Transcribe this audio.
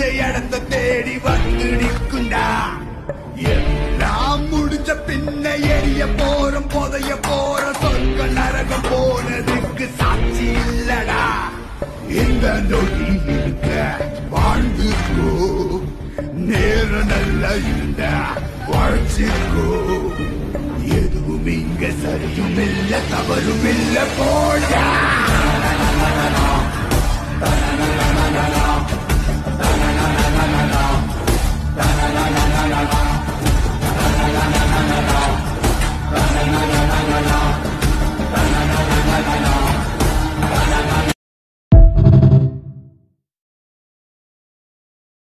இடத்த தேடி வந்து நிற்குண்டா? எல்லாம் முடிஞ்ச பின்ன எரிய போறோம் புதைய போற சொர்க்க நரகம் போனதுக்கு சாட்சி இல்லடா. இந்த நொடி இருக்க வாழ்ந்துக்கோ நேரம் நல்லா இருந்தா வாழ்ச்சிக்கோ. எதுவும் இங்க சரியும் இல்ல தவறும் இல்ல போட.